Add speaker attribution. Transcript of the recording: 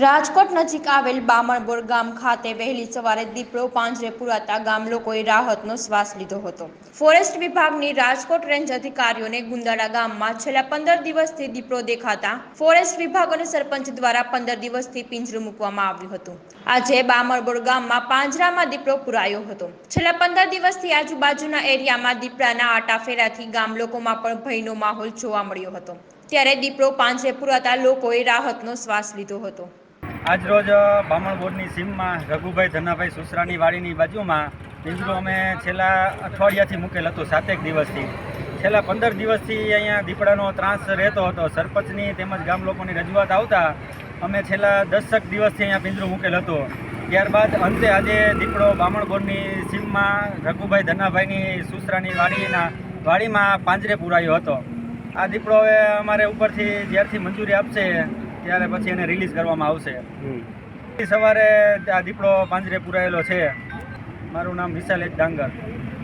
Speaker 1: રાજકોટ નજીક આવેલ બામણબોર ગામ ખાતે વહેલી સવારે દીપડો પાંજરે પુરાતા ગામ લોકોએ રાહતનો શ્વાસ લીધો હતો. ફોરેસ્ટ વિભાગની રાજકોટ રેન્જ અધિકારીઓને ગુંદાળા ગામમાં છેલ્લા પંદર દિવસથી દીપડો દેખાતા ફોરેસ્ટ વિભાગ અને સરપંચ દ્વારા પંદર દિવસથી પિંજરું મૂકવામાં આવ્યું હતું. આજે બામણબોર ગામમાં પાંજરામાં દીપડો પુરાયો હતો. છેલ્લા પંદર દિવસથી આજુબાજુના એરિયામાં દીપડાના આટાફેરાથી ગામ લોકોમાં પણ ભયનો માહોલ જોવા મળ્યો હતો. ત્યારે દીપડો પાંજરે પુરાતા લોકોએ રાહતનો શ્વાસ લીધો હતો.
Speaker 2: આજરોજ બામણ બોર્ડની સીમમાં રઘુભાઈ ધનાભાઈ સુસરાની વાડીની બાજુમાં પિંજરો અમે છેલ્લા અઠવાડિયાથી મૂકેલ હતો, સાતેક દિવસથી. છેલ્લા પંદર દિવસથી અહીંયા દીપડાનો ત્રાસ રહેતો હતો. સરપંચની તેમજ ગામ લોકોની રજૂઆત આવતા અમે છેલ્લા દસક દિવસથી અહીંયા પિંજરો મૂકેલ હતો. ત્યારબાદ અંતે આજે દીપડો બામણ બોર્ડની સીમમાં રઘુભાઈ ધનાભાઈની સુસરાની વાડીના વાડીમાં પાંજરે પુરાયો હતો. આ દીપડો હવે અમારે ઉપરથી જ્યારથી મંજૂરી આપશે ત્યારે પછી એને રિલીઝ કરવામાં આવશે. સવારે આ દીપડો પાંજરે પુરાયેલો છે. મારું નામ વિશાલ એક ડાંગર.